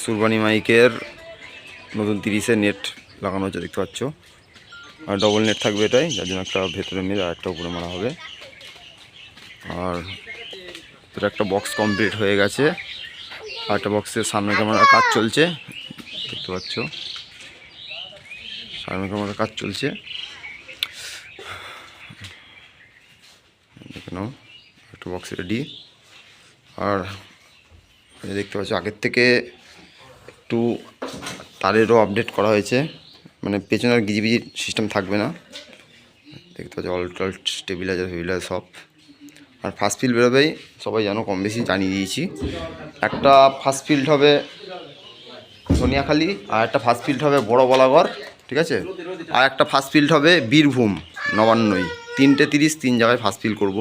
সুরবানি মাইকের নতুন তিরিশে নেট লাগানো হচ্ছে দেখতে পাচ্ছ। আর ডবল নেট থাকবে এটাই, যার জন্য একটা ভেতরে মেরে আর একটা উপরে মারা হবে। আর এটা একটা বক্স কমপ্লিট হয়ে গেছে। আর একটা বক্সের সামনে ক্যামেরার কাজ চলছে, দেখতে পাচ্ছ। সামনে ক্যামেরার কাজ চলছে। দেখে নাও, একটা বক্স রেডি আর দেখতে পাচ্ছ, আগের থেকে একটু তারেরও আপডেট করা হয়েছে। মানে পেছনে আর গিজিবিজি সিস্টেম থাকবে না। দেখতে পাচ্ছ অল্ট স্টেবিলাইজার ফেবিলাইজার সব। আর ফার্স্ট ফিল্ড বেরোবেই, সবাই জানো কম বেশি জানিয়ে দিয়েছি। একটা ফার্স্ট ফিল্ড হবে সোনিয়াখালী, আর একটা ফার্স্ট ফিল্ড হবে বড় বলাগড়, ঠিক আছে? আর একটা ফার্স্ট ফিল্ড হবে বীরভূম, নবান্নই। তিনটে তিরিশ, তিন জায়গায় ফার্স্ট ফিল্ড করব।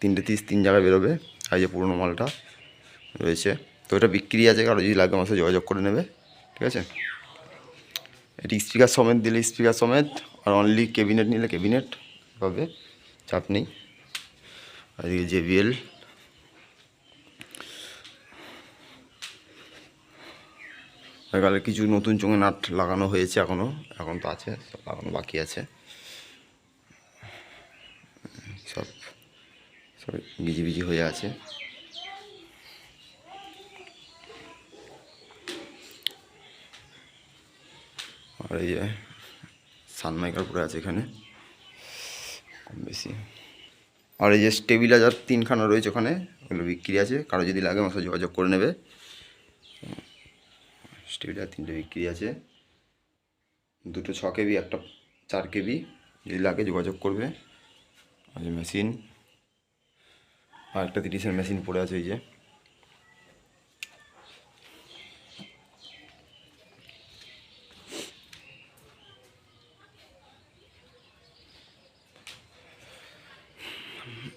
তিনটে তিরিশ, তিন জায়গায় বেরোবে। আর যে পুরোনো মালটা রয়েছে। এটা বিক্রি আছে, কারও যদি লাগে আমার সাথে যোগাযোগ করে নেবে, ঠিক আছে? এটি স্পিকার সমেত, দিলে স্পিকার সমেত, আর অনলি ক্যাবিনেট নিলে ক্যাবিনেট পাবে, চাপ নেই। আর এদিকে জেবিএল এখানে কিছু নতুন চোঙে নাট লাগানো হয়েছে এখনও এখন তো আছে, সব লাগানো বাকি আছে। সব সব গিজিবিজি হয়ে আছে। আর এই যে সানমাইকার পরে আছে এখানে। কম বেশি। আর এই যে স্টেবিলাইজার তিনখানা রয়েছে ওখানে, ওগুলো বিক্রি আছে। কারও যদি লাগে আমার যোগাযোগ করে নেবে। স্টেবিলাইজার তিনটে বিক্রি আছে। দুটো ছ কেবি, একটা চার কেবি। যদি লাগে যোগাযোগ করবে। আর মেশিন। আর একটা তিরিশের মেশিন পড়ে আছে এই যে।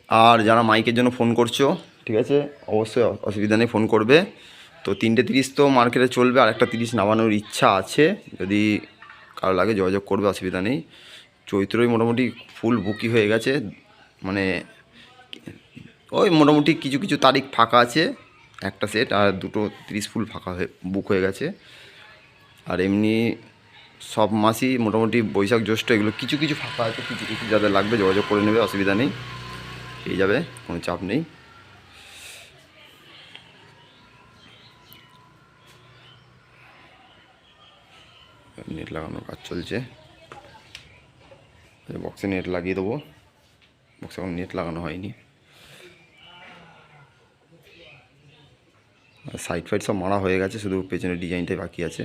আর যারা মাইকের জন্য ফোন করছ, ঠিক আছে? অবশ্যই অসুবিধা নেই, ফোন করবে। তো তিনটে তিরিশ তো মার্কেটে চলবে আর একটা তিরিশ নামানোর ইচ্ছা আছে। যদি কারও লাগে যোগাযোগ করবে, অসুবিধা নেই। চৈত্রই মোটামুটি ফুল বুকি হয়ে গেছে। মানে ওই মোটামুটি কিছু কিছু তারিখ ফাঁকা আছে। একটা সেট আর দুটো তিরিশ ফুল ফাঁকা হয়ে বুক হয়ে গেছে। আর এমনি সব মাসই মোটামুটি বৈশাখ, জ্যৈষ্ঠ এগুলো কিছু কিছু ফাঁকা আছে। কিছু কিছু যাদের লাগবে যোগাযোগ করে নেবে, অসুবিধা নেই। পেয়ে যাবে, কোনো চাপ নেই। নেট লাগানোর কাজ চলছে। বক্সে নেট লাগিয়ে দেবো। বক্সে এখন নেট লাগানো হয়নি। সাইড ফাইড সব মারা হয়ে গেছে, শুধু পেছনের ডিজাইনটাই বাকি আছে।